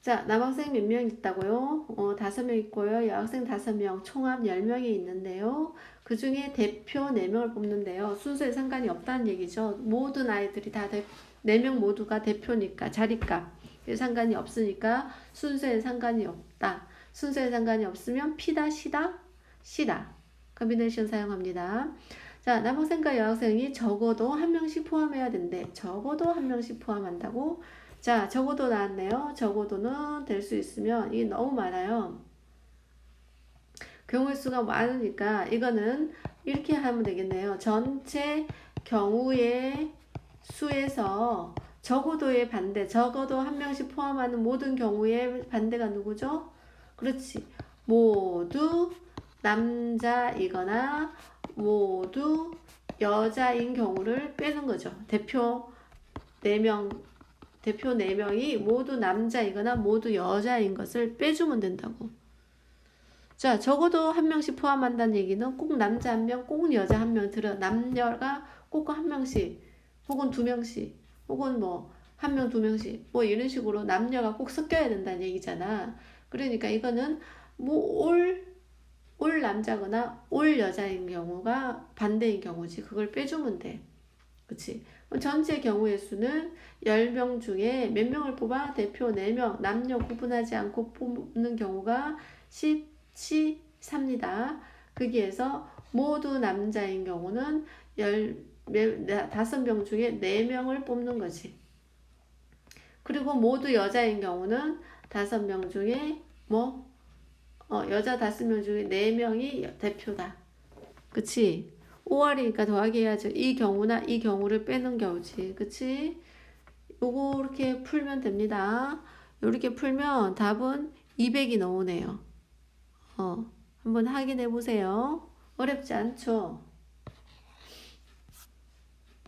자, 남학생 몇 명 있다고요? 어, 다섯 명 있고요. 여학생 다섯 명, 총합 열 명이 있는데요. 그 중에 대표 네 명을 뽑는데요. 순서에 상관이 없다는 얘기죠. 모든 아이들이 다 네 명 모두가 대표니까 자리값 상관이 없으니까 순서에 상관이 없다. 순서에 상관이 없으면 피다, 시다, 시다. 컨비네이션 사용합니다. 자, 남학생과 여학생이 적어도 한 명씩 포함해야 된대. 적어도 한 명씩 포함한다고? 자, 적어도 나왔네요. 적어도는 될 수 있으면 이게 너무 많아요. 경우의 수가 많으니까 이거는 이렇게 하면 되겠네요. 전체 경우의 수에서 적어도의 반대, 적어도 한 명씩 포함하는 모든 경우의 반대가 누구죠? 그렇지. 모두 남자이거나 모두 여자인 경우를 빼는 거죠. 대표 4명, 대표 4명이 모두 남자이거나 모두 여자인 것을 빼주면 된다고. 자, 적어도 한 명씩 포함한다는 얘기는 꼭 남자 한 명, 꼭 여자 한 명 들어. 남녀가 꼭 한 명씩, 혹은 두 명씩, 혹은 뭐, 한 명, 두 명씩, 뭐 이런 식으로 남녀가 꼭 섞여야 된다는 얘기잖아. 그러니까 이거는 뭐 올, 올 남자거나 올 여자인 경우가 반대인 경우지. 그걸 빼주면 돼. 그치? 전체 경우의 수는 10명 중에 몇 명을 뽑아? 대표 4명, 남녀 구분하지 않고 뽑는 경우가 17삽니다. 거기에서 모두 남자인 경우는 15명 중에 4명을 뽑는 거지. 그리고 모두 여자인 경우는 5명 중에 뭐 어, 여자 5명 중에 4명이 대표다. 그치? 5월이니까 더하기 해야죠. 이 경우나 이 경우를 빼는 경우지. 그치? 요거 이렇게 풀면 됩니다. 이렇게 풀면 답은 200이 나오네요. 어, 한번 확인해 보세요. 어렵지 않죠?